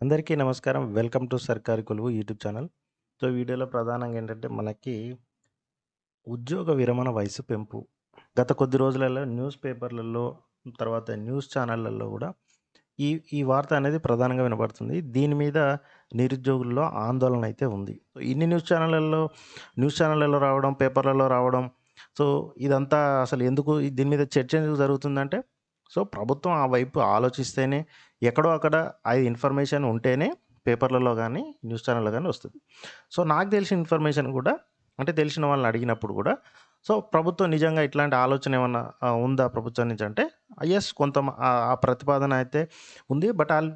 అందరికీ నమస్కారం. Welcome to సర్కారీ కొలువు యూట్యూబ్ ఛానల్. సో, వీడియోలో ప్రధానంగా ఏంటంటే మనకి ఉద్యోగ విరమణ వయసు పెంపు. గత కొద్ది రోజులలో న్యూస్ పేపర్‌లలో, తర్వాత న్యూస్ ఛానళ్ళల్లో కూడా ఈ ఈ వార్త అనేది ప్రధానంగా వినబడుతుంది. దీని మీద నిరుద్యోగుల్లో ఆందోళన అయితే ఉంది. ఇన్ని న్యూస్ ఛానళ్ళల్లో న్యూస్ ఛానళ్ళలో రావడం, పేపర్‌లలో రావడం. సో, ఇదంతా అసలు ఎందుకు దీని మీద చర్చ ఎందుకు జరుగుతుందంటే, సో, ప్రభుత్వం ఆ వైపు ఆలోచిస్తేనే ఎక్కడో అక్కడ ఆ ఇన్ఫర్మేషన్ ఉంటేనే పేపర్‌లలో కానీ న్యూస్ ఛానల్‌లో కానీ వస్తుంది సో, నాకు తెలిసిన ఇన్ఫర్మేషన్ కూడా అంటే తెలిసిన వాళ్ళని అడిగినప్పుడు కూడా సో, ప్రభుత్వం నిజంగా ఇట్లాంటి ఆలోచన ఏమన్నా ఉందా ప్రభుత్వం నుంచి అంటే ఎస్ కొంత ఆ ప్రతిపాదన అయితే ఉంది. బట్ వాళ్ళు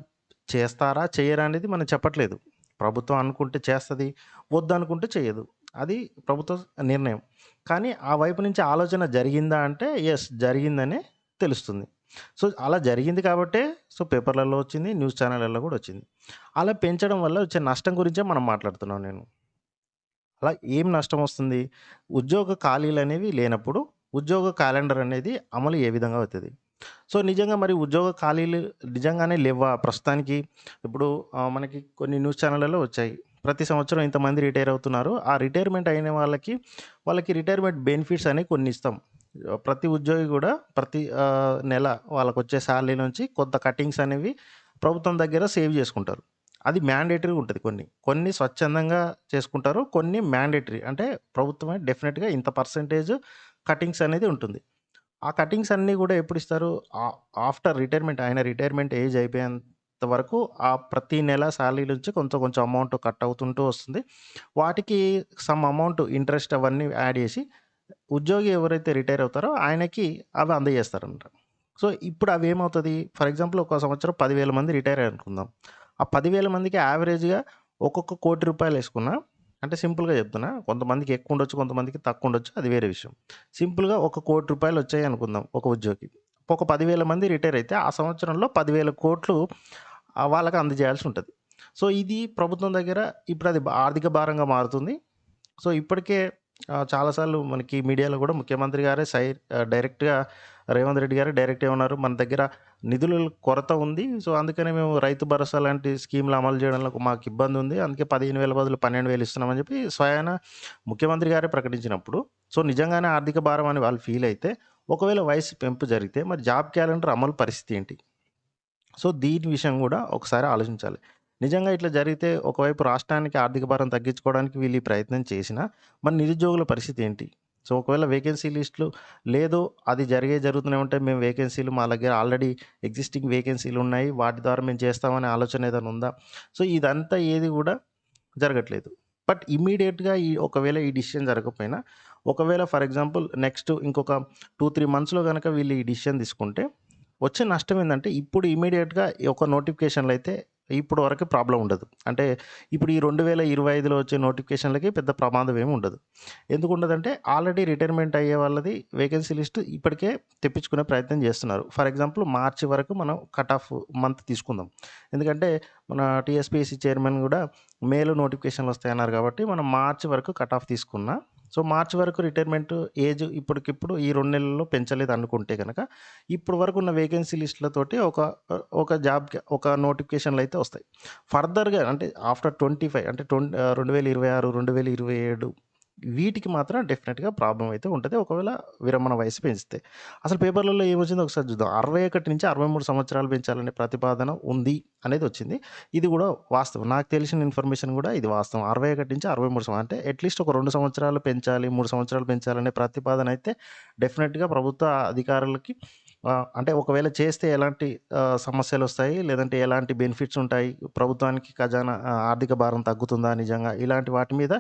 చేస్తారా? చేయరా అనేది మనం చెప్పట్లేదు. ప్రభుత్వం అనుకుంటే చేస్తుంది వద్దనుకుంటే చేయదు అది ప్రభుత్వ నిర్ణయం. కానీ ఆ వైపు నుంచి ఆలోచన జరిగిందా అంటే ఎస్ జరిగిందనే తెలుస్తుంది. సో, అలా జరిగింది కాబట్టే సో, పేపర్‌లలో వచ్చింది. న్యూస్ ఛానళ్ళల్లో కూడా వచ్చింది. అలా పెంచడం వల్ల వచ్చే నష్టం గురించే మనం మాట్లాడుతున్నాం నేను. అలా ఏం నష్టం వస్తుంది? ఉద్యోగ ఖాళీలు అనేవి లేనప్పుడు ఉద్యోగ క్యాలెండర్ అనేది అమలు ఏ విధంగా అవుతుంది సో, నిజంగా మరి ఉద్యోగ ఖాళీలు నిజంగానే లేవా ప్రస్తుతానికి ఇప్పుడు మనకి కొన్ని న్యూస్ ఛానళ్ళలో వచ్చాయి. ప్రతి సంవత్సరం ఇంతమంది రిటైర్ అవుతున్నారు. ఆ రిటైర్మెంట్ అయిన వాళ్ళకి, వాళ్ళకి రిటైర్మెంట్ బెనిఫిట్స్ అనేవి కొన్ని ఇస్తాం. ప్రతి ఉద్యోగి కూడా ప్రతి నెల నెల వాళ్ళకొచ్చే శాలరీ నుంచి కొంత కటింగ్స్ అనేవి ప్రభుత్వం దగ్గర సేవ్ చేసుకుంటారు అది మ్యాండేటరీ ఉంటుంది కొన్ని. కొన్ని స్వచ్ఛందంగా చేసుకుంటారు. కొన్ని మ్యాండేటరీ. అంటే ప్రభుత్వమే డెఫినెట్గా ఇంత పర్సెంటేజ్ కటింగ్స్ అనేది ఉంటుంది. ఆ కటింగ్స్ అన్నీ కూడా ఎప్పుడు ఇస్తారు ఆఫ్టర్ రిటైర్మెంట్ ఆయన రిటైర్మెంట్ ఏజ్ అయిపోయేంత వరకు ఆ ప్రతి నెల శాలరీ నుంచి కొంచెం కొంచెం అమౌంట్ కట్ అవుతుంటూ వస్తుంది. వాటికి సమ్ అమౌంట్ ఇంట్రెస్ట్ అవన్నీ యాడ్ చేసి ఉద్యోగి ఎవరైతే రిటైర్ అవుతారో ఆయనకి అవి అందజేస్తారంట సో, ఇప్పుడు అవి ఏమవుతుంది ఫర్ ఎగ్జాంపుల్ ఒక సంవత్సరం పదివేల మంది రిటైర్ అనుకుందాం ఆ పదివేల మందికి యావరేజ్‌గా ఒక్కొక్క కోటి రూపాయలు వేసుకున్నా అంటే సింపుల్‌గా చెప్తున్నా. కొంతమందికి ఎక్కువ ఉండొచ్చు కొంతమందికి తక్కువ ఉండొచ్చు అది వేరే విషయం. సింపుల్‌గా ఒక కోటి రూపాయలు వచ్చాయి అనుకుందాం ఒక ఉద్యోగి ఒక పదివేల మంది రిటైర్ అయితే ఆ సంవత్సరంలో పదివేల కోట్లు వాళ్ళకి అందజేయాల్సి ఉంటుంది సో, ఇది ప్రభుత్వం దగ్గర ఇప్పుడు అది ఆర్థిక భారంగా మారుతుంది. సో, ఇప్పటికే చాలాసార్లు మనకి మీడియాలో కూడా ముఖ్యమంత్రి గారే సై డైరెక్ట్‌గా రేవంత్ రెడ్డి గారు డైరెక్ట్ ఏమన్నారు? మన దగ్గర నిధుల కొరత ఉంది. సో, అందుకనే మేము రైతు భరోసా లాంటి స్కీమ్‌లు అమలు చేయడంలో మాకు ఇబ్బంది ఉంది అందుకే 15,000 బదులు 12,000 ఇస్తున్నామని చెప్పి స్వయాన ముఖ్యమంత్రి గారే ప్రకటించినప్పుడు, సో, నిజంగానే ఆర్థిక భారం అని వాళ్ళు ఫీల్ అయితే, ఒకవేళ వయసు పెంపు జరిగితే మరి జాబ్ క్యాలెండర్ అమలు పరిస్థితి ఏంటి? సో, దీని విషయం కూడా ఒకసారి ఆలోచించాలి. నిజంగా ఇట్లా జరిగితే ఒకవైపు రాష్ట్రానికి ఆర్థిక భారం తగ్గించుకోవడానికి వీళ్ళు ఈ ప్రయత్నం చేసినా, మరి నిరుద్యోగుల పరిస్థితి ఏంటి? సో, ఒకవేళ వేకెన్సీ లిస్టులు లేదు అది జరిగే జరుగుతూనే ఉంటాయి. మేము వేకెన్సీలు మా దగ్గర ఆల్రెడీ ఎగ్జిస్టింగ్ వేకెన్సీలు ఉన్నాయి. వాటి ద్వారా మేము చేస్తామనే ఆలోచన ఏదైనా ఉందా? సో, ఇదంతా ఏది కూడా జరగట్లేదు. బట్ ఇమీడియట్గా ఈ ఒకవేళ ఈ డిసిషన్ జరగకపోయినా, ఒకవేళ ఫర్ ఎగ్జాంపుల్ నెక్స్ట్ ఇంకొక 2, 3 మంత్స్‌లో కనుక వీళ్ళు ఈ డిసిషన్ తీసుకుంటే, వచ్చే నష్టం ఏంటంటే ఇప్పుడు ఇమీడియట్గా ఒక నోటిఫికేషన్లు అయితే ఇప్పుడు వరకు ప్రాబ్లం ఉండదు. అంటే ఇప్పుడు ఈ 2025లో వచ్చే నోటిఫికేషన్‌లకి పెద్ద ప్రమాదం ఏమి ఉండదు. ఎందుకు ఉండదంటే ఆల్రెడీ రిటైర్మెంట్ అయ్యే వాళ్ళది వేకెన్సీ లిస్ట్ ఇప్పటికే తెప్పించుకునే ప్రయత్నం చేస్తున్నారు. ఫర్ ఎగ్జాంపుల్ మార్చి వరకు మనం కట్ ఆఫ్ మంత్ తీసుకుందాం. ఎందుకంటే మన టీఎస్‌పీఎస్సీ చైర్మన్ కూడా మేలో నోటిఫికేషన్‌లు వస్తాయన్నారు కాబట్టి మనం మార్చి వరకు కట్ ఆఫ్ తీసుకున్నా, సో, మార్చి వరకు రిటైర్మెంట్ ఏజ్ ఇప్పటికిప్పుడు ఈ రెండు నెలల్లో పెంచలేదు అనుకుంటే కనుక ఇప్పుడు వరకు ఉన్న వేకెన్సీ లిస్ట్‌లతోటి ఒక ఒక జాబ్‌కి ఒక నోటిఫికేషన్‌లు అయితే వస్తాయి. ఫర్దర్‌గా అంటే ఆఫ్టర్ 25 అంటే ట్వంటీ రెండు వేల ఇరవై ఆరు రెండు వేల ఇరవై ఏడు వీటికి మాత్రం డెఫినెట్గా ప్రాబ్లమ్ అయితే ఉంటుంది ఒకవేళ విరమణ వయసు పెంచితే. అసలు పేపర్‌లలో ఏమొచ్చిందో ఒకసారి చూద్దాం. 61-63 సంవత్సరాలు పెంచాలనే ప్రతిపాదన ఉంది అనేది వచ్చింది. ఇది కూడా వాస్తవం. నాకు తెలిసిన ఇన్ఫర్మేషన్ కూడా ఇది వాస్తవం. 61-63 సం అంటే అట్‌లీస్ట్ ఒక రెండు సంవత్సరాలు పెంచాలి, మూడు సంవత్సరాలు పెంచాలనే ప్రతిపాదన అయితే డెఫినెట్గా ప్రభుత్వ అధికారులకి అంటే ఒకవేళ చేస్తే ఎలాంటి సమస్యలు వస్తాయి లేదంటే ఎలాంటి బెనిఫిట్స్ ఉంటాయి? ప్రభుత్వానికి ఖజానా ఆర్థిక భారం తగ్గుతుందా నిజంగా? ఇలాంటి వాటి మీద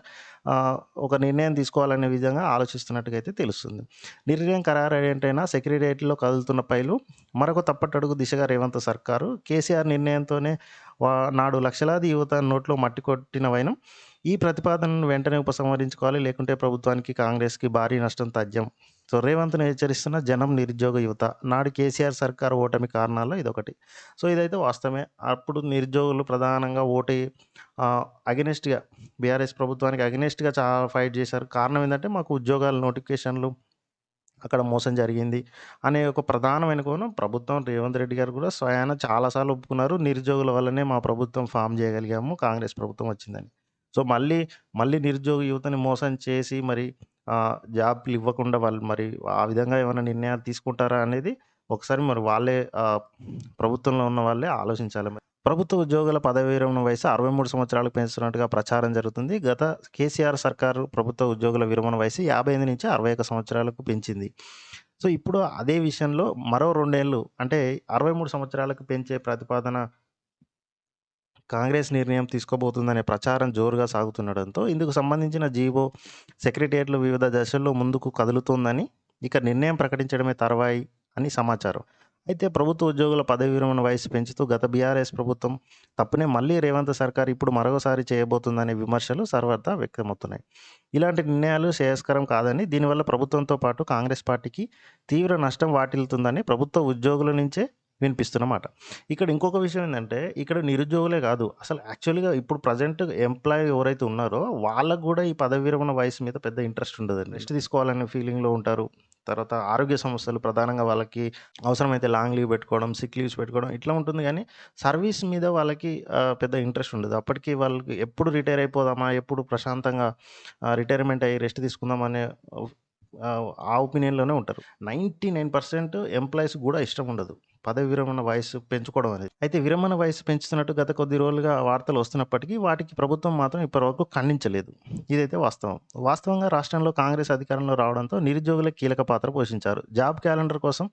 ఒక నిర్ణయం తీసుకోవాలనే విధంగా ఆలోచిస్తున్నట్టుగా అయితే తెలుస్తుంది. నిర్ణయం ఖరారయ్యేంటైనా సెక్రటేరియట్‌లో కదులుతున్న పైలు మరొక తప్పటడుగు దిశగా రేవంత్ సర్కారు కేసీఆర్ నిర్ణయంతోనే వా నాడు లక్షలాది యువత నోట్లో మట్టి కొట్టిన వైనం ఈ ప్రతిపాదనను వెంటనే ఉపసంహరించుకోవాలి. లేకుంటే ప్రభుత్వానికి, కాంగ్రెస్‌కి భారీ నష్టం తథ్యం. సో, రేవంత్‌ని హెచ్చరిస్తున్న జనం, నిరుద్యోగ యువత. నాడు కేసీఆర్ సర్కార్ ఓటమి కారణాల్లో ఇదొకటి. సో, ఇదైతే వాస్తవమే. అప్పుడు నిరుద్యోగులు ప్రధానంగా ఓటి అగెనిస్ట్గా బీఆర్ఎస్ ప్రభుత్వానికి అగెనిస్ట్గా చాలా ఫైట్ చేశారు. కారణం ఏంటంటే మాకు ఉద్యోగాల నోటిఫికేషన్‌లు అక్కడ మోసం జరిగింది అనే ఒక ప్రధానమైన కోణం ప్రభుత్వం రేవంత్ రెడ్డి గారు కూడా స్వయాన చాలాసార్లు ఒప్పుకున్నారు. నిరుద్యోగుల వల్లనే మా ప్రభుత్వం ఫామ్ చేయగలిగాము. కాంగ్రెస్ ప్రభుత్వం వచ్చిందని. సో, మళ్ళీ, మళ్ళీ నిరుద్యోగ యువతని మోసం చేసి మరి జాబ్‌లు ఇవ్వకుండా వాళ్ళు మరి ఆ విధంగా ఏమైనా నిర్ణయాలు తీసుకుంటారా అనేది ఒకసారి మరి వాళ్ళే ప్రభుత్వంలో ఉన్న వాళ్ళే ఆలోచించాలి మరి. ప్రభుత్వ ఉద్యోగుల పదవీ విరమణ వయసు 63 సంవత్సరాలకు పెంచుతున్నట్టుగా ప్రచారం జరుగుతుంది. గత కేసీఆర్ సర్కారు ప్రభుత్వ ఉద్యోగుల విరమణ వయసు 55 నుంచి 61 సంవత్సరాలకు పెంచింది. సో, ఇప్పుడు అదే విషయంలో మరో రెండేళ్ళు అంటే అరవై మూడు సంవత్సరాలకు పెంచే ప్రతిపాదన కాంగ్రెస్ నిర్ణయం తీసుకోబోతుందనే ప్రచారం జోరుగా సాగుతుండడంతో ఇందుకు సంబంధించిన జీవో సెక్రటేరియట్లు వివిధ దశల్లో ముందుకు కదులుతోందని, ఇక నిర్ణయం ప్రకటించడమే తర్వాయి అని సమాచారం. అయితే ప్రభుత్వ ఉద్యోగుల పదవీ విరమణ వయసు పెంచుతూ గత బీఆర్ఎస్ ప్రభుత్వం తప్పునే మళ్ళీ రేవంత్ సర్కార్ ఇప్పుడు మరొకసారి చేయబోతుందనే విమర్శలు సర్వత్రా వ్యక్తమవుతున్నాయి. ఇలాంటి నిర్ణయాలు శ్రేయస్కరం కాదని, దీనివల్ల ప్రభుత్వంతో పాటు కాంగ్రెస్ పార్టీకి తీవ్ర నష్టం వాటిల్లుతుందని ప్రభుత్వ ఉద్యోగుల నుంచే వినిపిస్తున్నమాట ఇక్కడ ఇంకొక విషయం ఏంటంటే ఇక్కడ నిరుద్యోగులే కాదు. అసలు యాక్చువల్‌గా ఇప్పుడు ప్రెజెంట్ ఎంప్లాయీ ఎవరైతే ఉన్నారో వాళ్ళకు కూడా ఈ పదవి విరమణ వయసు మీద పెద్ద ఇంట్రెస్ట్ ఉండదండి. రెస్ట్ తీసుకోవాలనే ఫీలింగ్‌లో ఉంటారు. తర్వాత ఆరోగ్య సమస్యలు ప్రధానంగా వాళ్ళకి అవసరమైతే లాంగ్ లీవ్ పెట్టుకోవడం, సిక్ లీవ్స్ పెట్టుకోవడం ఇట్లా ఉంటుంది కానీ సర్వీస్ మీద వాళ్ళకి పెద్ద ఇంట్రెస్ట్ ఉండదు. అప్పటికి వాళ్ళకి ఎప్పుడు రిటైర్ అయిపోదామా? ఎప్పుడు ప్రశాంతంగా రిటైర్మెంట్ అయ్యి రెస్ట్ తీసుకుందాం అనే ఆ ఒపీనియన్‌లోనే ఉంటారు. 99% ఎంప్లాయీస్‌కి కూడా ఇష్టం ఉండదు. పదవి విరమణ వయసు పెంచుకోవడం అనేది. అయితే విరమణ వయసు పెంచుతున్నట్టు గత కొద్ది రోజులుగా వార్తలు వస్తున్నప్పటికీ వాటికి ప్రభుత్వం మాత్రం ఇప్పటివరకు ఖండించలేదు. ఇదైతే వాస్తవం. వాస్తవంగా రాష్ట్రంలో కాంగ్రెస్ అధికారంలో రావడంతో నిరుద్యోగుల కీలక పాత్ర పోషించారు. జాబ్ క్యాలెండర్ కోసం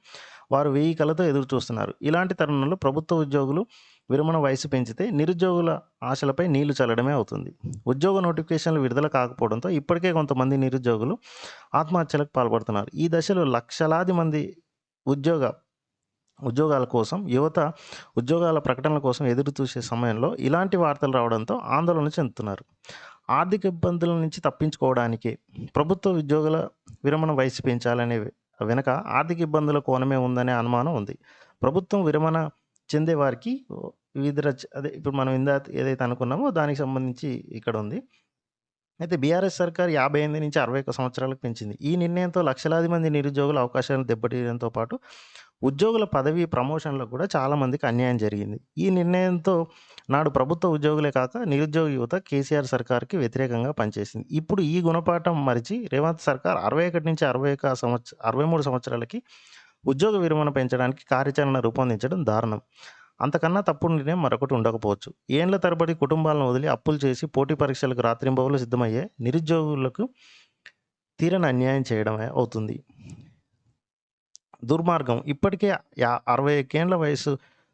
వారు వెయ్యి కళ్ళతో ఎదురు చూస్తున్నారు. ఇలాంటి తరుణంలో ప్రభుత్వ ఉద్యోగులు విరమణ వయసు పెంచితే నిరుద్యోగుల ఆశలపై నీళ్ళు చల్లడమే అవుతుంది. ఉద్యోగ నోటిఫికేషన్లు విడుదల కాకపోవడంతో ఇప్పటికే కొంతమంది నిరుద్యోగులు ఆత్మహత్యలకు పాల్పడుతున్నారు. ఈ దశలో లక్షలాది మంది ఉద్యోగ ఉద్యోగాల కోసం యువత ఉద్యోగాల ప్రకటనల కోసం ఎదురు చూసే సమయంలో ఇలాంటి వార్తలు రావడంతో ఆందోళన చెందుతున్నారు. ఆర్థిక ఇబ్బందుల నుంచి తప్పించుకోవడానికే ప్రభుత్వ ఉద్యోగుల విరమణ వయసు పెంచాలనే వెనక ఆర్థిక ఇబ్బందుల కోణమే ఉందనే అనుమానం ఉంది. ప్రభుత్వం విరమణ చెందే వారికి వివిధ రచ అదే ఇప్పుడు మనం ఇందా ఏదైతే అనుకున్నామో దానికి సంబంధించి ఇక్కడ ఉంది. అయితే బీఆర్ఎస్ సర్కార్ 58 నుంచి 61 సంవత్సరాలకు పెంచింది. ఈ నిర్ణయంతో లక్షలాది మంది నిరుద్యోగుల అవకాశాలను దెబ్బతీయడంతో పాటు ఉద్యోగుల పదవి ప్రమోషన్లో కూడా చాలామందికి అన్యాయం జరిగింది. ఈ నిర్ణయంతో నాడు ప్రభుత్వ ఉద్యోగులే కాక నిరుద్యోగ యువత కేసీఆర్ సర్కార్‌కి వ్యతిరేకంగా పనిచేసింది. ఇప్పుడు ఈ గుణపాఠం మరిచి రేవంత్ సర్కార్ 61 నుంచి 61 సంవత్స 63 సంవత్సరాలకి ఉద్యోగ విరమణ పెంచడానికి కార్యాచరణ రూపొందించడం దారుణం. అంతకన్నా తప్పుడు నిర్ణయం మరొకటి ఉండకపోవచ్చు. ఏండ్ల తరబడి కుటుంబాలను వదిలి అప్పులు చేసి పోటీ పరీక్షలకు రాత్రింబవులు సిద్ధమయ్యే నిరుద్యోగులకు తీరని అన్యాయం చేయడమే అవుతుంది. దుర్మార్గం ఇప్పటికే యా 61 ఏండ్ల వయసు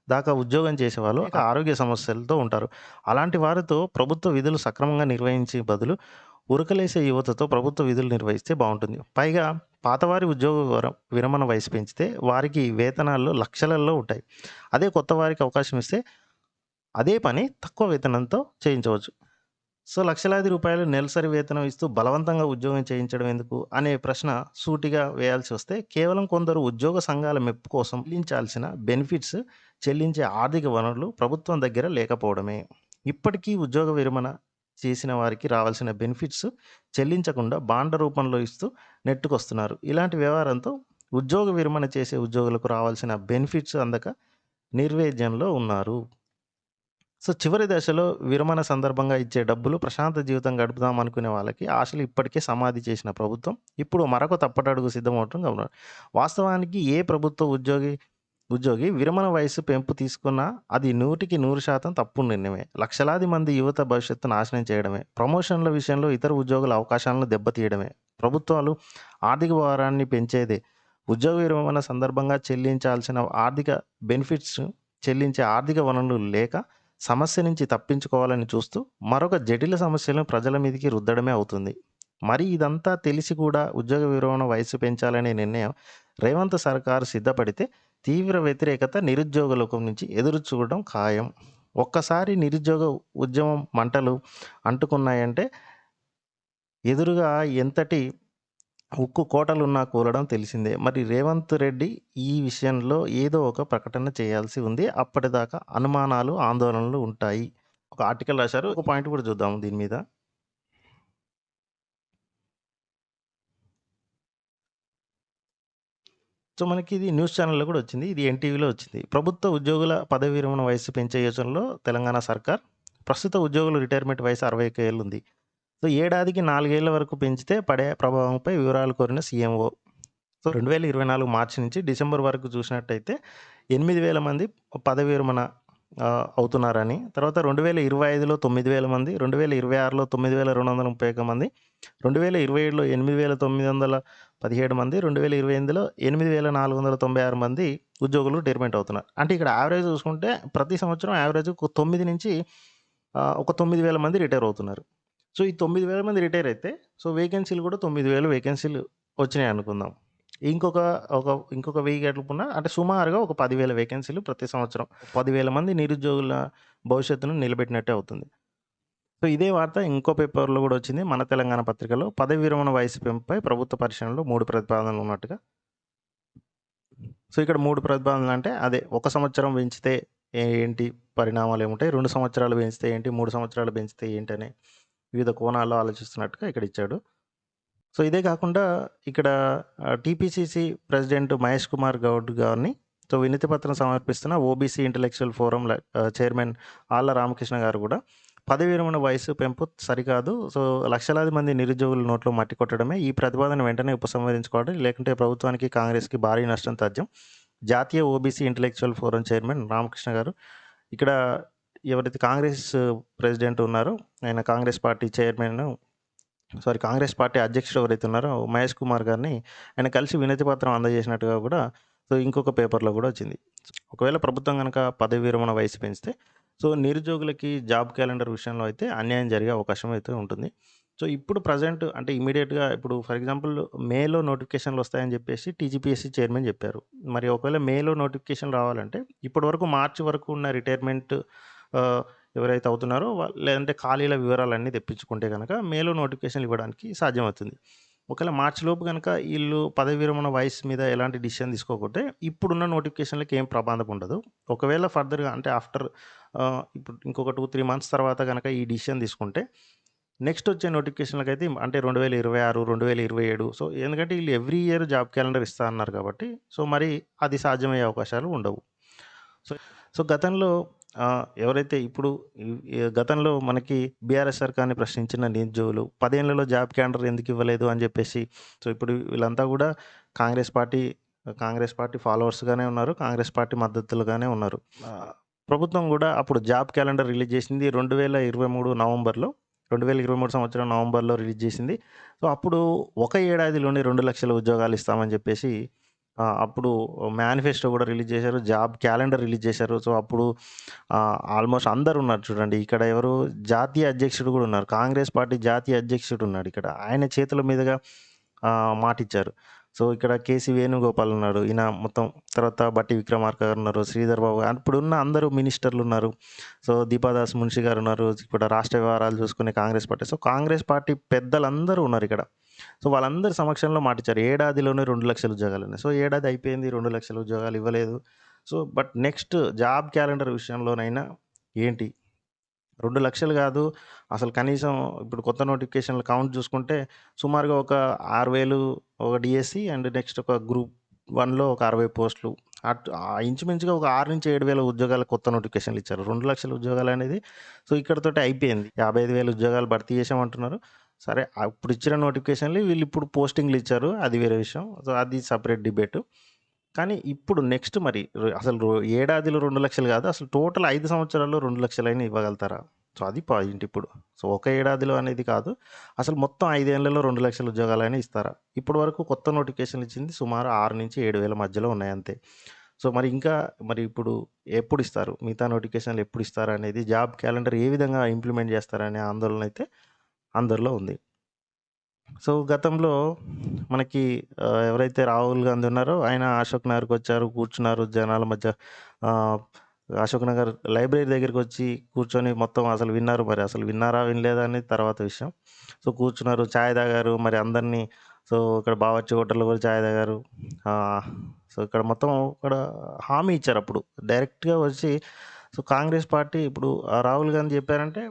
దాకా ఉద్యోగం చేసేవాళ్ళు ఆరోగ్య సమస్యలతో ఉంటారు. అలాంటి వారితో ప్రభుత్వ విధులు సక్రమంగా నిర్వహించే బదులు ఉరకలేసే యువతతో ప్రభుత్వ విధులు నిర్వహిస్తే బావుంటుంది. పైగా పాతవారి ఉద్యోగ వర విరమణ వయసు పెంచితే వారికి వేతనాలు లక్షలల్లో ఉంటాయి. అదే కొత్త వారికి అవకాశం ఇస్తే అదే పని తక్కువ వేతనంతో చేయించవచ్చు. సో, లక్షలాది రూపాయలు నెలసరి వేతనం ఇస్తూ బలవంతంగా ఉద్యోగం చేయించడం ఎందుకు? అనే ప్రశ్న సూటిగా వేయాల్సి వస్తే కేవలం కొందరు ఉద్యోగ సంఘాల మెప్పు కోసం చెల్లించాల్సిన బెనిఫిట్స్ చెల్లించే ఆర్థిక వనరులు ప్రభుత్వం దగ్గర లేకపోవడమే. ఇప్పటికీ ఉద్యోగ విరమణ చేసిన వారికి రావాల్సిన బెనిఫిట్స్ చెల్లించకుండా బాండ రూపంలో ఇస్తూ నెట్టుకొస్తున్నారు. ఇలాంటి వ్యవహారంతో ఉద్యోగ విరమణ చేసే ఉద్యోగులకు రావాల్సిన బెనిఫిట్స్ అందక నిర్వేద్యంలో ఉన్నారు. సో, చివరి దశలో విరమణ సందర్భంగా ఇచ్చే డబ్బులు ప్రశాంత జీవితం గడుపుదాం అనుకునే వాళ్ళకి ఆశలు ఇప్పటికే సమాధి చేసిన ప్రభుత్వం ఇప్పుడు మరొక తప్పటడుగు సిద్ధమవుతుంది గమనం. వాస్తవానికి ఏ ప్రభుత్వ ఉద్యోగి ఉద్యోగి విరమణ వయస్సు పెంపు తీసుకున్నా అది నూటికి నూరు శాతం తప్పు నిర్ణయమే. లక్షలాది మంది యువత భవిష్యత్తు నాశనం చేయడమే. ప్రమోషన్ల విషయంలో ఇతర ఉద్యోగుల అవకాశాలను దెబ్బతీయడమే. ప్రభుత్వాలు ఆర్థిక భారాన్ని పెంచేదే. ఉద్యోగ విరమణ సందర్భంగా చెల్లించాల్సిన ఆర్థిక బెనిఫిట్స్ చెల్లించే ఆర్థిక వనరులు లేక సమస్య నుంచి తప్పించుకోవాలని చూస్తూ మరొక జటిల సమస్యలను ప్రజల మీదికి రుద్దడమే అవుతుంది. మరి ఇదంతా తెలిసి కూడా ఉద్యోగ విరమణ వయస్సు పెంచాలనే నిర్ణయం రేవంత్ సర్కారు సిద్ధపడితే తీవ్ర వ్యతిరేకత నిరుద్యోగ లోకం నుంచి ఎదురు చూడడం ఖాయం. ఒక్కసారి నిరుద్యోగ ఉద్యమం మంటలు అంటుకున్నాయంటే ఎదురుగా ఎంతటి ఉక్కు కోటలున్నా కూలడం తెలిసిందే. మరి రేవంత్ రెడ్డి ఈ విషయంలో ఏదో ఒక ప్రకటన చేయాల్సి ఉంది. అప్పటిదాకా అనుమానాలు, ఆందోళనలు ఉంటాయి. ఒక ఆర్టికల్ రాశారు. ఒక పాయింట్ కూడా చూద్దాం దీని మీద. సో, మనకి ఇది న్యూస్ ఛానల్లో కూడా వచ్చింది. ఇది ఎన్‌టీవీలో వచ్చింది. ప్రభుత్వ ఉద్యోగుల పదవీ విరమణ వయసు పెంచే యోచనలో తెలంగాణ సర్కార్. ప్రస్తుత ఉద్యోగుల రిటైర్మెంట్ వయసు అరవై ఒక ఏళ్ళు ఉంది సో ఏడాదికి నాలుగేళ్ళ వరకు పెంచితే పడే ప్రభావంపై వివరాలు కోరిన సీఎంఓ. సో రెండు వేల ఇరవై నాలుగు మార్చి నుంచి డిసెంబర్ వరకు చూసినట్టయితే ఎనిమిది వేల మంది పదవి విరమణ అవుతున్నారని తర్వాత రెండు వేల ఇరవై ఐదులో తొమ్మిది వేల మంది రెండు వేల ఇరవై ఆరులో తొమ్మిది వేల రెండు వందల ముప్పై ఒక మంది రెండు వేల ఇరవై ఏడులో ఎనిమిది వేల తొమ్మిది వందల పదిహేడు మంది రెండు వేల ఇరవై ఎనిమిదిలో ఎనిమిది వేల నాలుగు వందల తొంభై ఆరు మంది ఉద్యోగులు రిటైర్మెంట్ అవుతున్నారు. అంటే ఇక్కడ యావరేజ్ చూసుకుంటే ప్రతి సంవత్సరం యావరేజ్ తొమ్మిది నుంచి ఒక తొమ్మిది వేల మంది రిటైర్ అవుతున్నారు. సో, ఈ 9000 మంది రిటైర్ అయితే సో, వేకెన్సీలు కూడా 9000 వేకెన్సీలు వచ్చినాయి అనుకుందాం. ఇంకొక ఒక ఇంకొక 1000 గలుపున అంటే సుమారుగా ఒక పదివేల వేకెన్సీలు ప్రతి సంవత్సరం. పదివేల మంది నిరుద్యోగుల భవిష్యత్తును నిలబెట్టినట్టే అవుతుంది. సో, ఇదే వార్త ఇంకో పేపర్‌లో కూడా వచ్చింది. మన తెలంగాణ పత్రికలో పదవి విరమణ వయసు పెంపుపై ప్రభుత్వ పరిశీలనలో మూడు ప్రతిపాదనలు ఉన్నట్టుగా. సో, ఇక్కడ మూడు ప్రతిపాదనలు అంటే అదే ఒక సంవత్సరం పెంచితే ఏంటి పరిణామాలు ఏముంటాయి? రెండు సంవత్సరాలు పెంచితే ఏంటి? మూడు సంవత్సరాలు పెంచితే ఏంటని వివిధ కోణాల్లో ఆలోచిస్తున్నట్టుగా ఇక్కడ ఇచ్చాడు. సో, ఇదే కాకుండా ఇక్కడ టీపీసీసీ ప్రెసిడెంట్ మహేష్ కుమార్ గౌడ్ గారిని సో, వినతి పత్రం సమర్పిస్తున్న ఓబీసీ ఇంటలెక్చువల్ ఫోరం చైర్మన్ ఆళ్ళ రామకృష్ణ గారు కూడా పదవీ విరమణ వయసు పెంపు సరికాదు. సో, లక్షలాది మంది నిరుద్యోగుల నోట్లో మట్టి కొట్టడమే. ఈ ప్రతిపాదన వెంటనే ఉపసంహరించుకోవడం లేకుంటే ప్రభుత్వానికి, కాంగ్రెస్‌కి భారీ నష్టం తథ్యం. జాతీయ OBC intellectual forum chairman Ramakrishna garu. ఇక్కడ ఎవరైతే కాంగ్రెస్ ప్రెసిడెంట్ ఉన్నారో ఆయన Congress party chairman sorry Congress party అధ్యక్షుడు ఎవరైతే ఉన్నారో మహేష్ కుమార్ గారిని ఆయన కలిసి వినతి పత్రం అందజేసినట్టుగా కూడా సో, ఇంకొక పేపర్‌లో కూడా వచ్చింది. ఒకవేళ ప్రభుత్వం కనుక పదవీ విరమణ వయసు పెంచితే సో, నిరుద్యోగులకి జాబ్ క్యాలెండర్ విషయంలో అయితే అన్యాయం జరిగే అవకాశం అయితే ఉంటుంది. సో, ఇప్పుడు ప్రజెంట్ అంటే ఇమీడియట్గా ఇప్పుడు ఫర్ ఎగ్జాంపుల్ మేలో నోటిఫికేషన్‌లు వస్తాయని చెప్పేసి టీజీపీఎస్సీ చైర్మన్ చెప్పారు. మరి ఒకవేళ మేలో నోటిఫికేషన్ రావాలంటే ఇప్పటి వరకు మార్చి వరకు ఉన్న రిటైర్మెంట్ ఎవరైతే అవుతున్నారో లేదంటే ఖాళీల వివరాలన్నీ తెప్పించుకుంటే కనుక మేలో నోటిఫికేషన్‌లు ఇవ్వడానికి సాధ్యమవుతుంది. ఒకవేళ మార్చి లోపు వీళ్ళు పదవి విరమణ వయసు మీద ఎలాంటి డిసిషన్ తీసుకోకుంటే ఇప్పుడున్న నోటిఫికేషన్‌లకి ఏం ప్రభావం ఉండదు. ఒకవేళ ఫర్దర్‌గా అంటే ఆఫ్టర్ ఇప్పుడు ఇంకొక 2, 3 మంత్స్ తర్వాత కనుక ఈ డిసిషన్ తీసుకుంటే నెక్స్ట్ వచ్చే నోటిఫికేషన్‌లకైతే అంటే 2026, 2027 సో, ఎందుకంటే వీళ్ళు ఎవ్రీ ఇయర్ జాబ్ క్యాలెండర్ ఇస్తా అన్నారు కాబట్టి సో, మరి అది సాధ్యమయ్యే అవకాశాలు ఉండవు. సో, సో, గతంలో ఎవరైతే ఇప్పుడు గతంలో మనకి బీఆర్ఎస్ సర్కార్‌ని ప్రశ్నించిన నిరుద్యోగులు పదేళ్ళలో జాబ్ క్యాలెండర్ ఎందుకు ఇవ్వలేదు అని చెప్పేసి సో, ఇప్పుడు వీళ్ళంతా కూడా కాంగ్రెస్ పార్టీ కాంగ్రెస్ పార్టీ ఫాలోవర్స్‌గానే ఉన్నారు. కాంగ్రెస్ పార్టీ మద్దతులుగానే ఉన్నారు. ప్రభుత్వం కూడా అప్పుడు జాబ్ క్యాలెండర్ రిలీజ్ చేసింది 2023 నవంబర్‌లో. 2023 సంవత్సరం నవంబర్‌లో రిలీజ్ చేసింది. సో, అప్పుడు ఒక ఏడాదిలోనే 2,00,000 ఉద్యోగాలు ఇస్తామని చెప్పేసి అప్పుడు మేనిఫెస్టో కూడా రిలీజ్ చేశారు. జాబ్ క్యాలెండర్ రిలీజ్ చేశారు. సో, అప్పుడు ఆల్మోస్ట్ అందరు ఉన్నారు చూడండి. ఇక్కడ ఎవరు జాతీయ అధ్యక్షుడు కూడా ఉన్నారు. కాంగ్రెస్ పార్టీ జాతీయ అధ్యక్షుడు ఉన్నాడు ఇక్కడ. ఆయన చేతుల మీదుగా మాటిచ్చారు. సో, ఇక్కడ కేసీ వేణుగోపాల్ ఉన్నాడు. ఈయన మొత్తం తర్వాత బట్టి విక్రమార్క గారు ఉన్నారు. శ్రీధర్ బాబు ఇప్పుడున్న అందరూ మినిస్టర్లు ఉన్నారు. సో, దీపాదాస్ మున్షి గారు ఉన్నారు. ఇక్కడ రాష్ట్ర వ్యవహారాలు చూసుకునే Congress party. So, Congress party పెద్దలందరూ ఉన్నారు ఇక్కడ. సో, వాళ్ళందరి సమక్షంలో మాటిచ్చారు. ఏడాదిలోనే రెండు లక్షల ఉద్యోగాలని. సో, ఏడాది అయిపోయింది రెండు లక్షల ఉద్యోగాలు ఇవ్వలేదు. So, but next job calendar విషయంలోనైనా ఏంటి? రెండు లక్షలు కాదు అసలు కనీసం ఇప్పుడు కొత్త నోటిఫికేషన్లు కౌంట్ చూసుకుంటే సుమారుగా ఒక ఆరు వేలు ఒక డిఎస్సి అండ్ నెక్స్ట్ ఒక గ్రూప్ వన్లో ఒక 60 పోస్టులు. అట్ ఇంచుమించుగా ఒక ఆరు నుంచి ఏడు వేల ఉద్యోగాలు కొత్త నోటిఫికేషన్‌లు ఇచ్చారు. రెండు లక్షల ఉద్యోగాలు అనేది సో, ఇక్కడతోటి అయిపోయింది. 55,000 ఉద్యోగాలు భర్తీ చేశామంటున్నారు. సరే అప్పుడు ఇచ్చిన నోటిఫికేషన్‌లు వీళ్ళు ఇప్పుడు పోస్టింగ్‌లు ఇచ్చారు. అది వేరే విషయం. సో, అది సపరేట్ డిబేట్. కానీ ఇప్పుడు నెక్స్ట్ మరి అసలు ఏడాదిలో రెండు లక్షలు కాదు. అసలు టోటల్ ఐదు సంవత్సరాల్లో 2,00,000 అయినా ఇవ్వగలుగుతారా? సో, అది పాయింట్ ఇప్పుడు. సో, ఒక ఏడాదిలో అనేది కాదు. అసలు మొత్తం ఐదేళ్ళలో రెండు లక్షల ఉద్యోగాలైనా ఇస్తారా? ఇప్పటి వరకు కొత్త నోటిఫికేషన్‌లు ఇచ్చింది సుమారు 6-7,000 మధ్యలో ఉన్నాయి అంతే. సో, మరి ఇంకా మరి ఇప్పుడు ఎప్పుడు ఇస్తారు? మిగతా నోటిఫికేషన్‌లు ఎప్పుడు ఇస్తారు అనేది జాబ్ క్యాలెండర్ ఏ విధంగా ఇంప్లిమెంట్ చేస్తారనే ఆందోళన అయితే అందరిలో ఉంది. సో, గతంలో మనకి ఎవరైతే రాహుల్ గాంధీ ఉన్నారో ఆయన అశోక్ నగర్‌కొచ్చారు. కూర్చున్నారు జనాల మధ్య. అశోక్ నగర్ లైబ్రరీ దగ్గరికి వచ్చి కూర్చొని మొత్తం అసలు విన్నారు. మరి అసలు విన్నారా? వినలేదా? అనేది తర్వాత విషయం. సో, కూర్చున్నారు. చాయ్ తాగారు. మరి అందరిని సో, ఇక్కడ బావచ్చి హోటల్‌లో కూడా చాయ్ తాగారు. సో, ఇక్కడ మొత్తం ఇక్కడ హామీ ఇచ్చారు అప్పుడు. డైరెక్ట్‌గా వచ్చి సో, కాంగ్రెస్ పార్టీ ఇప్పుడు రాహుల్ గాంధీ చెప్పారంటే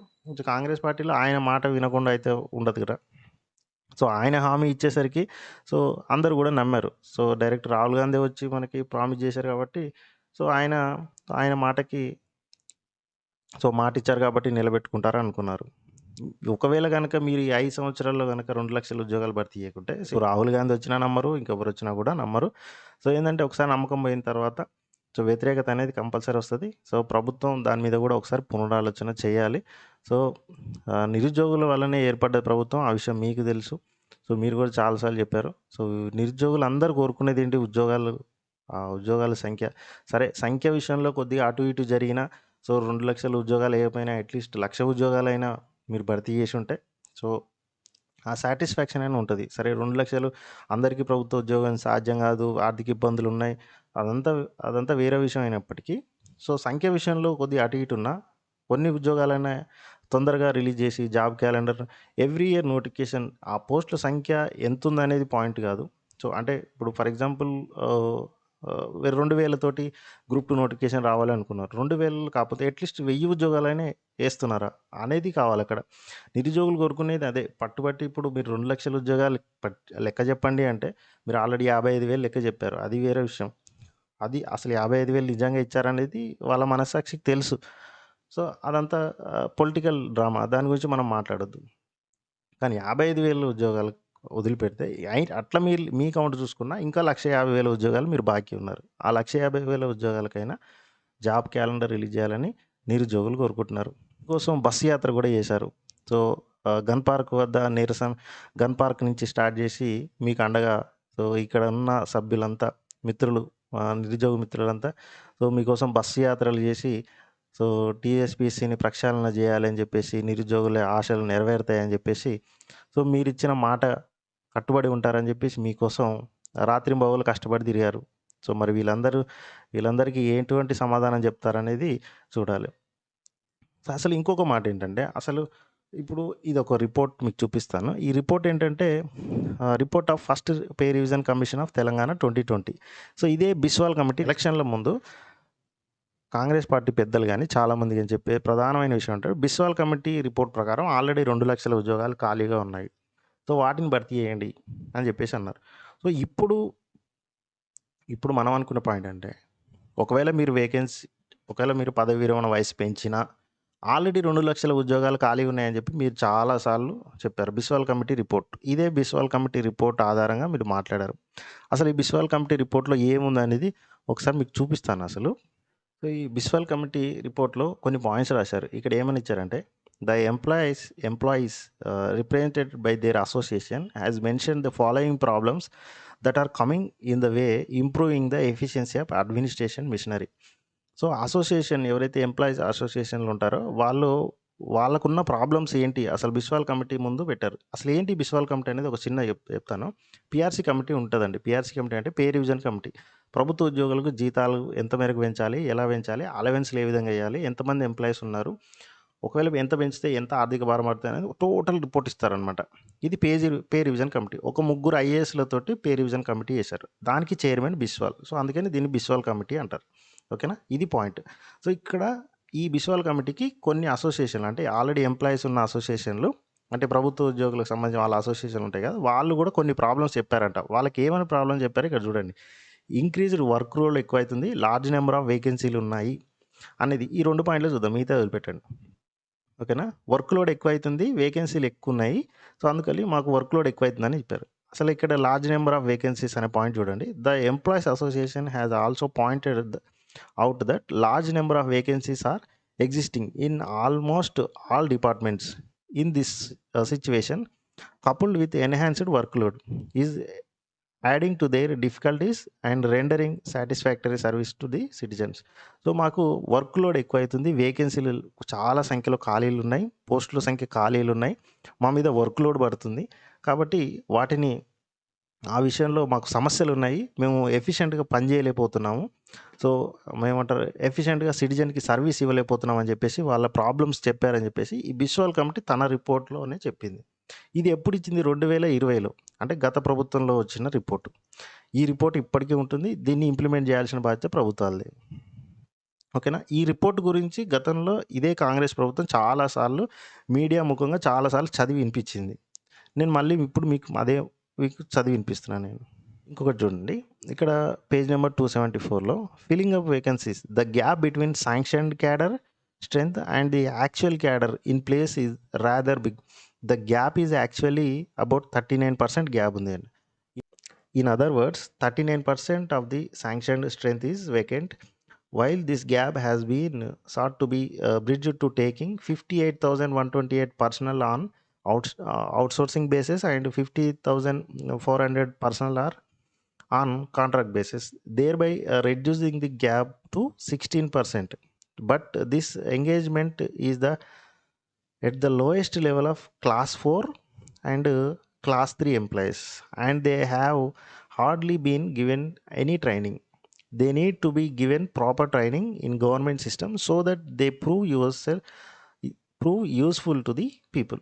కాంగ్రెస్ పార్టీలో ఆయన మాట వినకుండా అయితే ఉండదు కదా! సో ఆయన హామీ ఇచ్చేసరికి సో అందరు కూడా నమ్మారు. సో డైరెక్ట్ రాహుల్ గాంధీ వచ్చి మనకి ప్రామిస్ చేశారు కాబట్టి సో ఆయన ఆయన మాటకి సో మాట ఇచ్చారు కాబట్టి నిలబెట్టుకుంటారు అనుకున్నారు. ఒకవేళ కనుక మీరు ఈ ఐదు సంవత్సరాల్లో కనుక రెండు లక్షల ఉద్యోగాలు భర్తీ చేయకుంటే సో రాహుల్ గాంధీ వచ్చినా నమ్మరు ఇంకెవరు వచ్చినా కూడా నమ్మరు. సో ఏంటంటే ఒకసారి నమ్మకం పోయిన తర్వాత సో వ్యతిరేకత అనేది కంపల్సరీ వస్తుంది. సో ప్రభుత్వం దాని మీద కూడా ఒకసారి పునరాలోచన చేయాలి. సో నిరుద్యోగుల వల్లనే ఏర్పడ్డ ప్రభుత్వం ఆ విషయం మీకు తెలుసు. సో మీరు కూడా చాలాసార్లు చెప్పారు. సో నిరుద్యోగులు అందరూ కోరుకునేది ఏంటి? ఉద్యోగాలు ఆ ఉద్యోగాల సంఖ్య. సరే సంఖ్య విషయంలో కొద్దిగా అటు ఇటు జరిగినా సో రెండు లక్షల ఉద్యోగాలు ఏమైనా అట్లీస్ట్ లక్ష ఉద్యోగాలైనా మీరు భర్తీ చేసి ఉంటే సో ఆ సాటిస్ఫాక్షన్ అయినా ఉంటుంది. సరే రెండు లక్షలు అందరికీ ప్రభుత్వ ఉద్యోగం సాధ్యం కాదు ఆర్థిక ఇబ్బందులు ఉన్నాయి అదంతా అదంతా వేరే విషయం అయినప్పటికీ సో సంఖ్య విషయంలో కొద్దిగా అటు ఇటు ఉన్నా కొన్ని ఉద్యోగాలైనా తొందరగా రిలీజ్ చేసి job calendar every year notification ఆ పోస్టుల సంఖ్య ఎంత ఉందనేది పాయింట్ కాదు. సో అంటే ఇప్పుడు ఫర్ ఎగ్జాంపుల్ రెండు వేలతోటి గ్రూప్ టూ నోటిఫికేషన్ రావాలి అనుకున్నారు. రెండు వేలు కాకపోతే అట్లీస్ట్ వెయ్యి ఉద్యోగాలనే వేస్తున్నారా అనేది కావాలి అక్కడ. నిరుద్యోగులు కోరుకునేది అదే. పట్టుబట్టి ఇప్పుడు మీరు రెండు లక్షల ఉద్యోగాలు లెక్క చెప్పండి అంటే మీరు ఆల్రెడీ యాభై ఐదు వేలు లెక్క చెప్పారు. అది వేరే విషయం. అది అసలు యాభై ఐదు వేలు నిజంగా ఇచ్చారనేది వాళ్ళ మనస్సాక్షికి తెలుసు. సో అదంతా పొలిటికల్ డ్రామా. దాని గురించి మనం మాట్లాడొద్దు. కానీ యాభై ఐదు వేల ఉద్యోగాలు వదిలిపెడితే అట్లా మీరు మీ కౌంట్ చూసుకున్నా ఇంకా లక్ష యాభై వేల ఉద్యోగాలు మీరు బాకీ ఉన్నారు. ఆ లక్ష యాభై వేల ఉద్యోగాలకైనా జాబ్ క్యాలెండర్ రిలీజ్ చేయాలని నిరుద్యోగులు కోరుకుంటున్నారు. కోసం బస్సు యాత్ర కూడా చేశారు. సో గన్ పార్క్ వద్ద నీరసం గన్ పార్క్ నుంచి స్టార్ట్ చేసి మీకు అండగా సో ఇక్కడ ఉన్న సభ్యులంతా మిత్రులు నిరుద్యోగ మిత్రులంతా సో మీకోసం బస్సు యాత్రలు చేసి సో టీఎస్పీసీని ప్రక్షాళన చేయాలని చెప్పేసి నిరుద్యోగుల ఆశలు నెరవేరుతాయని చెప్పేసి సో మీరు ఇచ్చిన మాట కట్టుబడి ఉంటారని చెప్పేసి మీకోసం రాత్రింబవలు కష్టపడి తిరిగారు. సో మరి వీళ్ళందరూ వీళ్ళందరికీ ఎటువంటి సమాధానం చెప్తారనేది చూడాలి. సో అసలు ఇంకొక మాట ఏంటంటే అసలు ఇప్పుడు ఇది ఒక రిపోర్ట్ మీకు చూపిస్తాను. ఈ రిపోర్ట్ ఏంటంటే report of first pay revision commission of Telangana twenty twenty. So ఇదే బిస్వాల్ కమిటీ ఎలక్షన్ల ముందు కాంగ్రెస్ పార్టీ పెద్దలు కానీ చాలామంది అని చెప్పే ప్రధానమైన విషయం అంటే బిస్వాల్ కమిటీ రిపోర్ట్ ప్రకారం ఆల్రెడీ రెండు లక్షల ఉద్యోగాలు ఖాళీగా ఉన్నాయి. సో వాటిని భర్తీ చేయండి అని చెప్పేసి అన్నారు. సో ఇప్పుడు ఇప్పుడు మనం అనుకున్న పాయింట్ అంటే ఒకవేళ మీరు వేకెన్సీ ఒకవేళ మీరు పదవి విరమణ వయసు పెంచినా ఆల్రెడీ రెండు లక్షల ఉద్యోగాలు ఖాళీ ఉన్నాయని చెప్పి మీరు చాలాసార్లు చెప్పారు. Biswal committee report. ఇదే బిస్వాల్ కమిటీ రిపోర్ట్ ఆధారంగా మీరు మాట్లాడారు. అసలు ఈ బిస్వాల్ కమిటీ రిపోర్ట్లో ఏముంది అనేది ఒకసారి మీకు చూపిస్తాను అసలు. సో ఈ బిస్వాల్ కమిటీ రిపోర్ట్లో కొన్ని పాయింట్స్ రాశారు. ఇక్కడ ఏమని ఇచ్చారంటే the employees employees represented by their association has mention the following problems that are coming in the way improving the efficiency of administration machinery so association ఎవరైతే ఎంప్లాయీస్ అసోసియేషన్లు ఉంటారో వాళ్ళు వాళ్ళకున్న ప్రాబ్లమ్స్ ఏంటి? అసలు బిస్వాల్ కమిటీ ముందు పెట్టారు. అసలు ఏంటి బిస్వాల్ కమిటీ అనేది ఒక చిన్న చెప్తాను. పిఆర్సీ కమిటీ ఉంటుందండి. పిఆర్సీ కమిటీ అంటే పే రివిజన్ కమిటీ. ప్రభుత్వ ఉద్యోగులకు జీతాలు ఎంత మేరకు పెంచాలి ఎలా పెంచాలి అలవెన్స్లు ఏ విధంగా వేయాలి ఎంతమంది ఎంప్లాయీస్ ఉన్నారు ఒకవేళ ఎంత పెంచితే ఎంత ఆర్థిక భారం పడుతుంది అనేది టోటల్ రిపోర్ట్ ఇస్తారనమాట ఇది పేజీ పే రివిజన్ కమిటీ ఒక ముగ్గురు ఐఏఎస్లతోటి పే రివిజన్ కమిటీ చేశారు. దానికి చైర్మన్ బిస్వాల్ సో అందుకని దీన్ని బిస్వాల్ కమిటీ అంటారు. ఓకేనా ఇది పాయింట్ సో ఇక్కడ ఈ బిస్వాల్ కమిటీకి కొన్ని అసోసియేషన్లు అంటే ఆల్రెడీ ఎంప్లాయీస్ ఉన్న అసోసియేషన్లు అంటే ప్రభుత్వ ఉద్యోగులకు సంబంధించిన వాళ్ళ అసోసియేషన్లు ఉంటాయి కదా వాళ్ళు కూడా కొన్ని ప్రాబ్లమ్స్ చెప్పారంట. వాళ్ళకి ఏమైనా ప్రాబ్లమ్స్ చెప్పారు ఇక్కడ చూడండి. ఇంక్రీజ్డ్ వర్క్ రోల్ ఎక్కువైతుంది. లార్జ్ నెంబర్ ఆఫ్ వేకెన్సీలు ఉన్నాయి అనేది ఈ రెండు పాయింట్లు చూద్దాం. మిగతా వదిలిపెట్టండి. ఓకేనా? వర్క్ లోడ్ ఎక్కువ అవుతుంది వేకెన్సీలు ఎక్కువ ఉన్నాయి సో అందుకని మాకు వర్క్ లోడ్ ఎక్కువ అవుతుందని చెప్పారు. అసలు ఇక్కడ లార్జ్ నెంబర్ ఆఫ్ వేకెన్సీస్ అనే పాయింట్ చూడండి. The employees association has also pointed out that large number of vacancies are existing in almost all departments in this situation coupled with enhanced workload. Is adding to their difficulties and rendering satisfactory service to the citizens so మాకు work load ఎక్కువ అవుతుంది వేకెన్సీలు చాలా సంఖ్యలో ఖాళీలు ఉన్నాయి. పోస్టుల సంఖ్య ఖాళీలు ఉన్నాయి. మా మీద వర్క్ లోడ్ పడుతుంది. కాబట్టి వాటిని ఆ విషయంలో మాకు సమస్యలు ఉన్నాయి. మేము ఎఫిషియెంట్గా పనిచేయలేకపోతున్నాము సో మేమంటారు ఎఫిషియెంట్గా సిటిజన్కి సర్వీస్ ఇవ్వలేకపోతున్నాం అని చెప్పేసి వాళ్ళ ప్రాబ్లమ్స్ చెప్పారని చెప్పేసి ఈ బిస్వాల్ కమిటీ తన రిపోర్ట్లోనే చెప్పింది. ఇది ఎప్పుడు ఇచ్చింది రెండు వేల ఇరవైలో. అంటే గత ప్రభుత్వంలో వచ్చిన రిపోర్టు. ఈ రిపోర్ట్ ఇప్పటికీ ఉంటుంది. దీన్ని ఇంప్లిమెంట్ చేయాల్సిన బాధ్యత ప్రభుత్వాలది. ఓకేనా? ఈ రిపోర్ట్ గురించి గతంలో ఇదే కాంగ్రెస్ ప్రభుత్వం చాలాసార్లు మీడియా ముఖంగా చాలాసార్లు చదివి వినిపించింది. నేను మళ్ళీ ఇప్పుడు మీకు అదే మీకు చదివి వినిపిస్తున్నాను నేను. ఇంకొకటి చూడండి. ఇక్కడ పేజ్ నెంబర్ టూ సెవెంటీ ఫోర్లో filling up vacancies the gap between sanctioned cadre strength and the actual cadre in place is rather big the gap is actually about 39% gap ఉంది in other words 39% of the sanctioned strength is vacant while this gap has been sought to be uh, bridged to taking 58128 personnel on out, uh, outsourcing basis and 50400 personnel are on contract basis thereby uh, reducing the gap to 16% but this engagement is the at the lowest level of class four and class three employees and they have hardly been given any training they need to be given proper training in government system so that they prove yourself prove useful to the people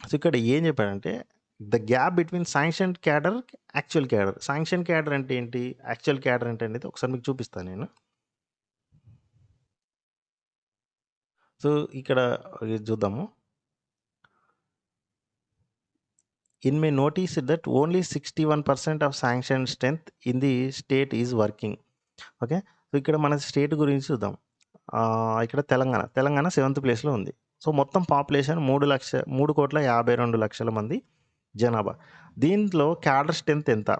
so ఇక్కడ ఏం చెప్పారంటే the gap between sanction cadre actual cadre sanction cadre అంటే ఏంటి actual cadre అంటే అనేది ఒకసారి మీకు చూపిస్తాను నేను సో ఇక్కడ ఇది చూద్దాము. In may notice that only sixty one percent of sanction strength in the state is working okay so ఇక్కడ మన స్టేట్ గురించి చూద్దాం. ఇక్కడ తెలంగాణ. తెలంగాణ సెవెంత్ ప్లేస్లో ఉంది. సో మొత్తం పాపులేషన్ మూడు లక్ష మూడు కోట్ల యాభై రెండు లక్షల మంది జనాభా. దీంట్లో క్యాడర్ స్ట్రెంత్ ఎంత?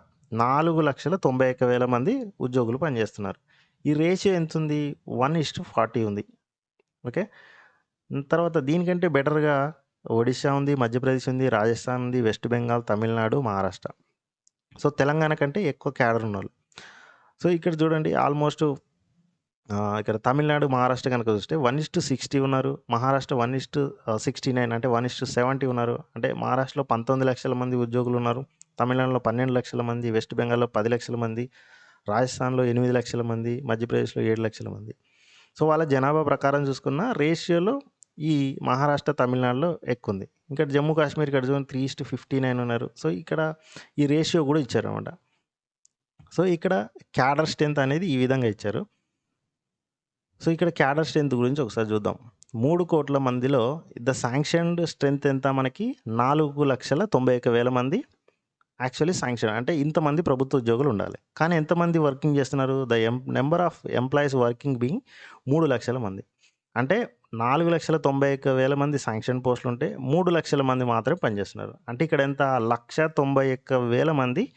నాలుగు లక్షల తొంభై ఒక్క వేల మంది ఉద్యోగులు పనిచేస్తున్నారు. ఈ రేషియో ఎంత ఉంది వన్ ఇస్ట్ ఫార్టీ ఉంది. ఓకే తర్వాత దీనికంటే బెటర్గా ఒడిశా ఉంది మధ్యప్రదేశ్ ఉంది రాజస్థాన్ ఉంది వెస్ట్ బెంగాల్ తమిళనాడు మహారాష్ట్ర. సో తెలంగాణ కంటే ఎక్కువ క్యాడర్ ఉన్నవాళ్ళు సో ఇక్కడ చూడండి ఆల్మోస్ట్ ఇక్కడ తమిళనాడు మహారాష్ట్ర కనుక చూస్తే వన్ ఇస్ టు సిక్స్టీ ఉన్నారు మహారాష్ట్ర వన్ ఇస్ట్ సిక్స్టీ నైన్ అంటే వన్ ఇస్ టు సెవెంటీ ఉన్నారు. అంటే మహారాష్ట్రలో పంతొమ్మిది లక్షల మంది ఉద్యోగులు ఉన్నారు తమిళనాడులో పన్నెండు లక్షల మంది వెస్ట్ బెంగాల్లో పది లక్షల మంది రాజస్థాన్లో ఎనిమిది లక్షల మంది మధ్యప్రదేశ్లో ఏడు లక్షల మంది. సో వాళ్ళ జనాభా ప్రకారం చూసుకున్న రేషియోలో ఈ మహారాష్ట్ర తమిళనాడులో ఎక్కువ ఉంది ఇంకా జమ్మూ కాశ్మీర్ ఇక్కడ చూడండి త్రీ ఇస్ట్ ఫిఫ్టీ నైన్ ఉన్నారు. సో ఇక్కడ ఈ రేషియో కూడా ఇచ్చారు అనమాట సో ఇక్కడ క్యాడర్ స్ట్రెంత్ అనేది ఈ విధంగా ఇచ్చారు. సో ఇక్కడ క్యాడర్ స్ట్రెంత్ గురించి ఒకసారి చూద్దాం. మూడు కోట్ల మందిలో ద శాంక్షన్డ్ స్ట్రెంత్ ఎంత మనకి? నాలుగు లక్షల తొంభై ఒక వేల మంది యాక్చువల్లీ శాంక్షన్ అంటే ఇంతమంది ప్రభుత్వ ఉద్యోగులు ఉండాలి. కానీ ఎంతమంది వర్కింగ్ చేస్తున్నారు? The um number of employees working being మూడు లక్షల మంది. అంటే నాలుగు లక్షల తొంభై ఒక్క వేల మంది శాంక్షన్ పోస్టులు ఉంటే మూడు లక్షల మంది మాత్రమే పనిచేస్తున్నారు. అంటే ఇక్కడ ఎంత? లక్ష తొంభై ఒక్క వేల మంది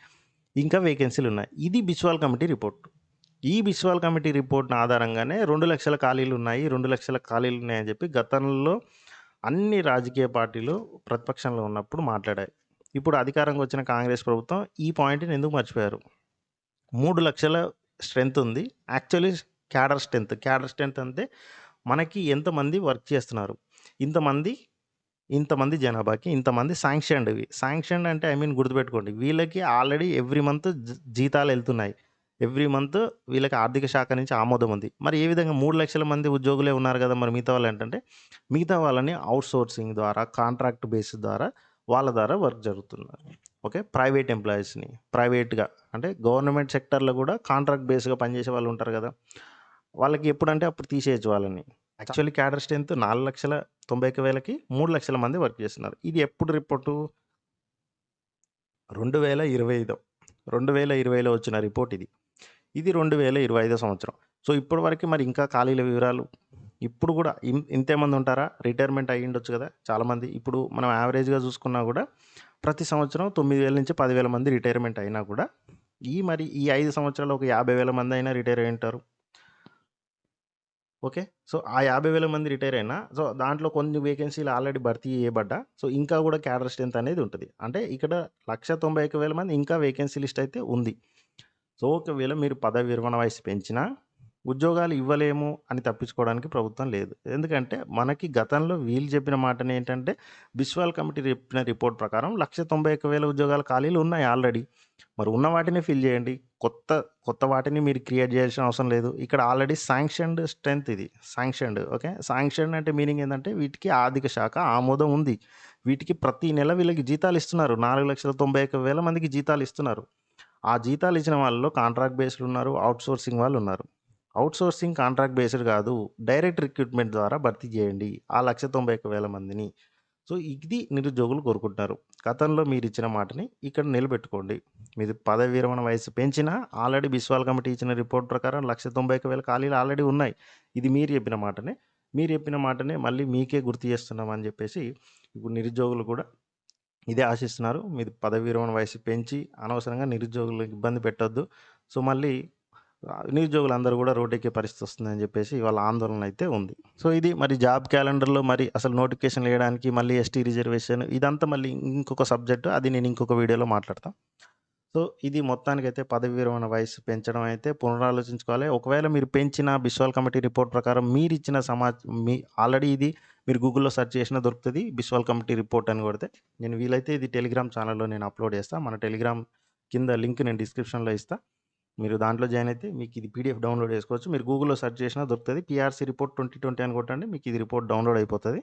ఇంకా వేకెన్సీలు ఉన్నాయి. ఇది బిస్వాల్ కమిటీ రిపోర్ట్. ఈ బిస్వాల్ కమిటీ రిపోర్ట్ ఆధారంగానే రెండు లక్షల ఖాళీలు ఉన్నాయి రెండు లక్షల ఖాళీలు ఉన్నాయని చెప్పి గతంలో అన్ని రాజకీయ పార్టీలు ప్రతిపక్షంలో ఉన్నప్పుడు మాట్లాడాయి. ఇప్పుడు అధికారంగా వచ్చిన కాంగ్రెస్ ప్రభుత్వం ఈ పాయింట్ని ఎందుకు మర్చిపోయారు? మూడు లక్షల స్ట్రెంత్ ఉంది. Actually cadre strength cadre strength అంటే మనకి ఎంతమంది వర్క్ చేస్తున్నారు? ఇంతమంది ఇంతమంది జనాభాకి ఇంతమంది శాంక్షన్డ్వి శాంక్షన్డ్ అంటే ఐ మీన్ గుర్తుపెట్టుకోండి వీళ్ళకి ఆల్రెడీ ఎవ్రీ మంత్ జీతాలు వెళ్తున్నాయి. ఎవ్రీ మంత్ వీళ్ళకి ఆర్థిక శాఖ నుంచి ఆమోదం ఉంది. మరి ఏ విధంగా మూడు లక్షల మంది ఉద్యోగులే ఉన్నారు కదా మరి మిగతా వాళ్ళు ఏంటంటే మిగతా వాళ్ళని అవుట్సోర్సింగ్ ద్వారా కాంట్రాక్ట్ బేసిస్ ద్వారా వాళ్ళ ద్వారా వర్క్ జరుగుతున్నారు. ఓకే? ప్రైవేట్ ఎంప్లాయీస్ని ప్రైవేట్గా అంటే గవర్నమెంట్ సెక్టర్లో కూడా కాంట్రాక్ట్ బేస్గా పనిచేసే వాళ్ళు ఉంటారు కదా. వాళ్ళకి ఎప్పుడంటే అప్పుడు తీసేయచ్చు వాళ్ళని. యాక్చువల్లీ క్యాడర్ స్ట్రెంత్ నాలుగు లక్షల తొంభై ఒక్క వేలకి మూడు లక్షల మంది వర్క్ చేస్తున్నారు. ఇది ఎప్పుడు రిపోర్టు? రెండు వేల ఇరవై ఐదు. రెండు వేల ఇరవైలో వచ్చిన రిపోర్ట్ ఇది. ఇది రెండు వేల ఇరవై ఐదో సంవత్సరం. సో ఇప్పటి వరకు మరి ఇంకా ఖాళీల వివరాలు ఇప్పుడు కూడా ఇంతేమంది ఉంటారా? రిటైర్మెంట్ అయ్యి ఉండొచ్చు కదా చాలామంది. ఇప్పుడు మనం యావరేజ్గా చూసుకున్నా కూడా ప్రతి సంవత్సరం తొమ్మిది వేల నుంచి పదివేల మంది రిటైర్మెంట్ అయినా కూడా ఈ మరి ఈ ఐదు సంవత్సరాలు ఒక యాభై వేల మంది అయినా రిటైర్ అయి ఉంటారు. ఓకే? సో ఆ యాభై వేల మంది రిటైర్ అయినా సో దాంట్లో కొన్ని వేకెన్సీలు ఆల్రెడీ భర్తీ చేయబడ్డా సో ఇంకా కూడా క్యాడర్ స్ట్రెంత్ అనేది ఉంటుంది. అంటే ఇక్కడ లక్ష తొంభై ఒక వేల మంది ఇంకా వేకెన్సీ లిస్ట్ అయితే ఉంది. సో ఒకవేళ మీరు పదవి విరమణ వయసు పెంచినా ఉద్యోగాలు ఇవ్వలేము అని తప్పించుకోవడానికి ప్రభుత్వం లేదు. ఎందుకంటే మనకి గతంలో వీళ్ళు చెప్పిన మాటనే ఏంటంటే బిస్వాల్ కమిటీ చెప్పిన రిపోర్ట్ ప్రకారం లక్ష తొంభై ఒక వేల ఉద్యోగాల ఖాళీలు ఉన్నాయి ఆల్రెడీ. మరి ఉన్న వాటిని ఫిల్ చేయండి. కొత్త కొత్త వాటిని మీరు క్రియేట్ చేయాల్సిన అవసరం లేదు. ఇక్కడ ఆల్రెడీ శాంక్షన్డ్ స్ట్రెంత్ ఇది. శాంక్షన్డ్ ఓకే శాంక్షన్ అంటే మీనింగ్ ఏంటంటే వీటికి ఆర్థిక శాఖ ఆమోదం ఉంది. వీటికి ప్రతి నెల వీళ్ళకి జీతాలు ఇస్తున్నారు. నాలుగు లక్షల తొంభై ఒక్క వేల మందికి జీతాలు ఇస్తున్నారు. ఆ జీతాలు ఇచ్చిన వాళ్ళలో కాంట్రాక్ట్ బేస్డ్ ఉన్నారు. అవుట్ సోర్సింగ్ వాళ్ళు ఉన్నారు. అవుట్ సోర్సింగ్ కాంట్రాక్ట్ బేస్డ్ కాదు. డైరెక్ట్ రిక్రూట్మెంట్ ద్వారా భర్తీ చేయండి. ఆ లక్ష తొంభై ఒక్క వేల మందిని. సో ఇది నిరుద్యోగులు కోరుకుంటున్నారు. గతంలో మీరిచ్చిన మాటని ఇక్కడ నిలబెట్టుకోండి. మీది పదవి విరమణ వయసు పెంచినా ఆల్రెడీ బిస్వాల్ కమిటీ ఇచ్చిన రిపోర్ట్ ప్రకారం 191,000 ఖాళీలు ఆల్రెడీ ఉన్నాయి. ఇది మీరు చెప్పిన మాటనే. మీరు చెప్పిన మాటనే మళ్ళీ మీకే గుర్తు చేస్తున్నామని చెప్పేసి ఇప్పుడు నిరుద్యోగులు కూడా ఇదే ఆశిస్తున్నారు. మీది పదవి విరమణ వయసు పెంచి అనవసరంగా నిరుద్యోగులకు ఇబ్బంది పెట్టొద్దు. సో, మళ్ళీ నిరుద్యోగులందరూ కూడా రోడ్డెక్కే పరిస్థితి వస్తుందని చెప్పేసి వాళ్ళ ఆందోళన అయితే ఉంది. సో, ఇది మరి జాబ్ క్యాలెండర్‌లో మరి అసలు నోటిఫికేషన్ వేయడానికి మళ్ళీ ఎస్టీ రిజర్వేషన్ ఇదంతా మళ్ళీ ఇంకొక సబ్జెక్టు అది నేను ఇంకొక వీడియోలో మాట్లాడతాను సో, ఇది మొత్తానికైతే పదవి విరమణ వయసు పెంచడం అయితే పునరాలోచించుకోవాలి. ఒకవేళ మీరు పెంచిన బిస్వాల్ కమిటీ రిపోర్ట్ ప్రకారం మీరు ఇచ్చిన సమా మీ ఆల్రెడీ ఇది మీరు గూగుల్‌లో సెర్చ్ చేసినా దొరుకుతుంది బిస్వాల్ కమిటీ రిపోర్ట్ అని కొడితే. నేను వీలైతే ఇది టెలిగ్రామ్ ఛానల్లో నేను అప్‌లోడ్ చేస్తాను మన టెలిగ్రామ్ కింద లింక్ నేను డిస్క్రిప్షన్‌లో ఇస్తాను మీరు దాంట్లో జాయిన్ అయితే మీకు ఇది పీడీఎఫ్ డౌన్‌లోడ్ చేసుకోవచ్చు. మీరు గూగుల్‌లో సెర్చ్ చేసినా దొరుకుతుంది పీఆర్‌సీ రిపోర్ట్ 2020 అని కొట్టండి. మీకు ఇది రిపోర్ట్ డౌన్‌లోడ్ అయిపోతుంది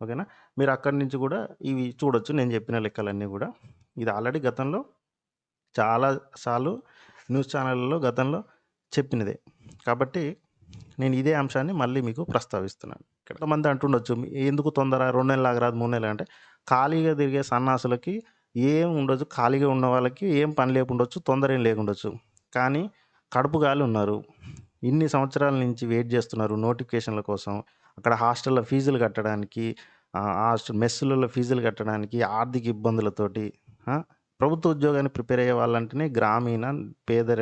ఓకేనా? మీరు అక్కడి నుంచి కూడా ఇవి చూడొచ్చు. నేను చెప్పిన లెక్కలన్నీ కూడా. ఇది ఆల్రెడీ గతంలో చాలా సార్లు న్యూస్ ఛానళ్ళలో గతంలో చెప్పినదే. కాబట్టి నేను ఇదే అంశాన్ని మళ్ళీ మీకు ప్రస్తావిస్తున్నాను. కొంతమంది అంటుండొచ్చు. ఎందుకు తొందర రెండు నెలలు ఆగరాదు మూడు నెలలు అంటే ఖాళీగా తిరిగే సన్నాసులకి ఏం ఉండొచ్చు ఖాళీగా ఉన్న వాళ్ళకి ఏం పని లేకుండొచ్చు. తొందర ఏం లేకుండొచ్చు. కానీ కడుపు గాలి ఉన్నారు. ఇన్ని సంవత్సరాల నుంచి వెయిట్ చేస్తున్నారు నోటిఫికేషన్‌ల కోసం. అక్కడ హాస్టల్‌లో ఫీజులు కట్టడానికి హాస్టల్ మెస్సులలో ఫీజులు కట్టడానికి ఆర్థిక ఇబ్బందులతోటి ప్రభుత్వ ఉద్యోగానికి ప్రిపేర్ అయ్యే వాళ్ళంటేనే గ్రామీణ, పేదర,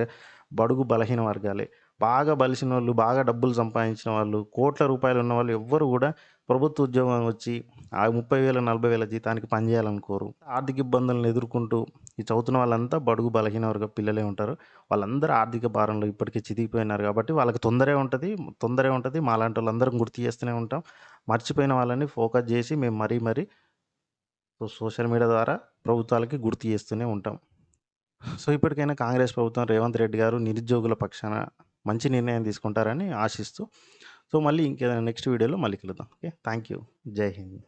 బడుగు, బలహీన వర్గాలే. బాగా బలిసిన వాళ్ళు బాగా డబ్బులు సంపాదించిన వాళ్ళు, కోట్ల రూపాయలు ఉన్న వాళ్ళు ఎవ్వరు కూడా ప్రభుత్వ ఉద్యోగం వచ్చి ఆ ముప్పై వేల నలభై వేల జీతానికి పనిచేయాలనుకోరు ఆర్థిక ఇబ్బందులను ఎదుర్కొంటూ ఈ చదువుతున్న వాళ్ళంతా బడుగు, బలహీన వర్గ పిల్లలే ఉంటారు. వాళ్ళందరూ ఆర్థిక భారంలో ఇప్పటికే చితికిపోయినారు కాబట్టి వాళ్ళకి తొందరే ఉంటుంది తొందరే ఉంటది. మాలాంటోళ్ళందరం గుర్తు చేస్తూనే ఉంటాం. మర్చిపోయిన వాళ్ళని ఫోకస్ చేసి మేము మరీ మరీ సో, సోషల్ మీడియా ద్వారా ప్రభుత్వాలకి గుర్తు చేస్తూనే ఉంటాం. సో, ఇప్పటికైనా కాంగ్రెస్ ప్రభుత్వం రేవంత్ రెడ్డి గారు నిరుద్యోగుల పక్షాన మంచి నిర్ణయం తీసుకుంటారని ఆశిస్తూ సో, మళ్ళీ ఇంకేదైనా నెక్స్ట్ వీడియోలో మళ్ళీ కలుద్దాం. ఓకే. Thank you. జై హింద్.